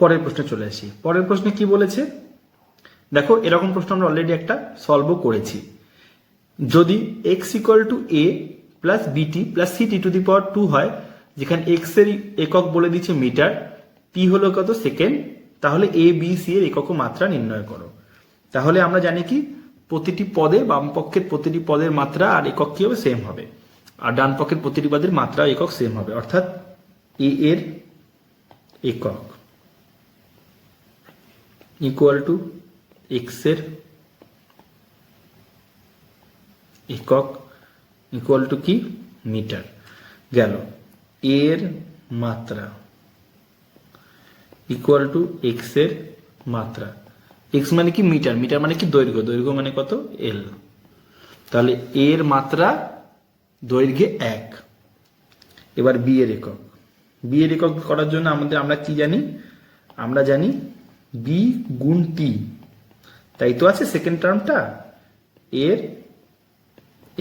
পরের প্রশ্নে চলে আসি। পরের প্রশ্নে কি বলেছে? দেখো, এরকম প্রশ্ন আমরা অলরেডি একটা সলভও করেছি। যদি X equal to A plus B T plus C T to the power two হয়, যেখানে এক্সের একক বলে দিচ্ছে মিটার টি হলো কত? সেকেন্ড তাহলে এ বি সি এর একক মাত্রা নির্ণয় করো। তাহলে আমরা জানি কি? প্রতিটি পদে বাম পক্ষের প্রতিটি পদের মাত্রা আর একক কি হবে? সেম হবে। আর ডান পক্ষের প্রতিটি পদের মাত্রা একক সেম হবে। অর্থাৎ এ এর একক। ইকুয়াল টু এক্সের একক ইকুয়াল টু কি? মিটার। গেল। এর মাত্রা ইকুয়াল টু এক্সের মাত্রা। এক্স মানে কি? মিটার। মিটার মানে কি? দৈর্ঘ্য। দৈর্ঘ্য মানে কত? এল তাহলে এর মাত্রা দৈর্ঘ্যে এক। এবার বি এর একক। বি এর একক করার জন্য আমাদের আমরা কি জানি? আমরা জানি বি গুণ টি তাই তো আছে সেকেন্ড টার্মটা এর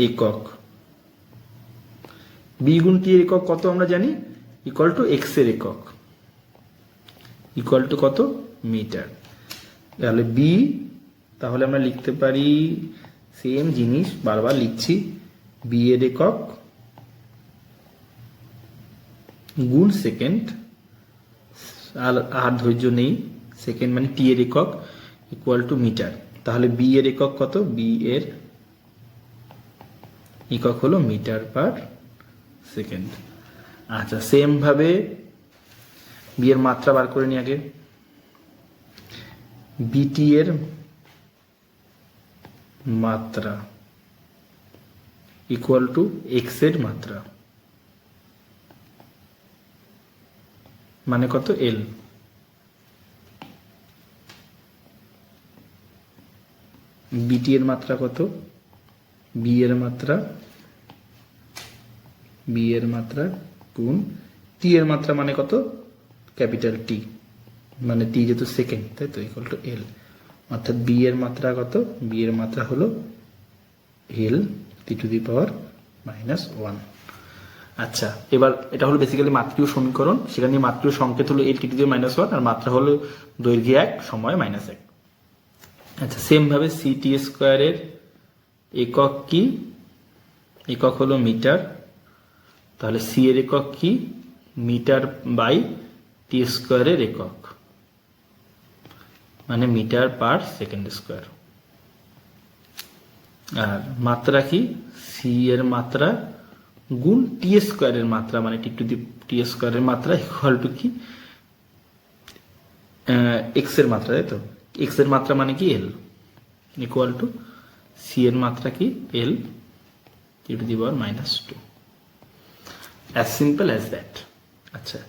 একক। বি গুণ টি এর একক কত আমরা জানি? ইকুয়াল টু এক্সের একক। ইকুয়াল টু কত? মিটার তাহলে বি তাহলে আমরা লিখতে পারি সেম জিনিস, বারবার লিখছি বি এর একক গুণ সেকেন্ড আর আর ধৈর্য নেই। সেকেন্ড মানে টি এর একক ইকুয়াল টু মিটার তাহলে বি এর একক কত? বি এর একক হলো মিটার পার সেকেন্ড আচ্ছা সেম ভাবে বি এর মাত্রা বার করে নি আগে। বিটি এর মাত্রা ইকুয়াল টু এক্সের মাত্রা। মানে কত? এল বিটি এর মাত্রা কত? বি এর মাত্রা বি এর মাত্রা গুণ টি এর মাত্রা মানে কত? ক্যাপিটাল টি মানে টি যেহেতু সেকেন্ড তাই তো? ইকুয়াল টু এল অর্থাৎ বি এর মাত্রা কত? বি এর মাত্রা হলো L T to the power minus one আচ্ছা এবার এটা হলো বেসিক্যালি মাত্রীয় সমীকরণ। সেখানে মাত্রীয় সংকেত হলো L T to the minus one আর মাত্রা হলো দৈর্ঘ্য এক, সময় মাইনাস এক। আচ্ছা সেম ভাবে সি টি স্কোয়ারের একক কি? একক হলো মিটার। তাহলে সি এর একক কি? মিটার বাই টি স্কোয়ারের একক। মানে মিটার পার সেকেন্ড স্কোয়ার। আর মাত্রা কি? সি এর মাত্রা গুণ টি স্কোয়ারের মাত্রা মানে টি টু দি টি স্কোয়ারের মাত্রা ইকুয়াল টু কি? এক্সের মাত্রা, তাই তো? এক্সের মাত্রা মানে কি? এল ইকুয়াল টু সি এর মাত্রা কি? L T to the power minus two as simple as that আচ্ছা।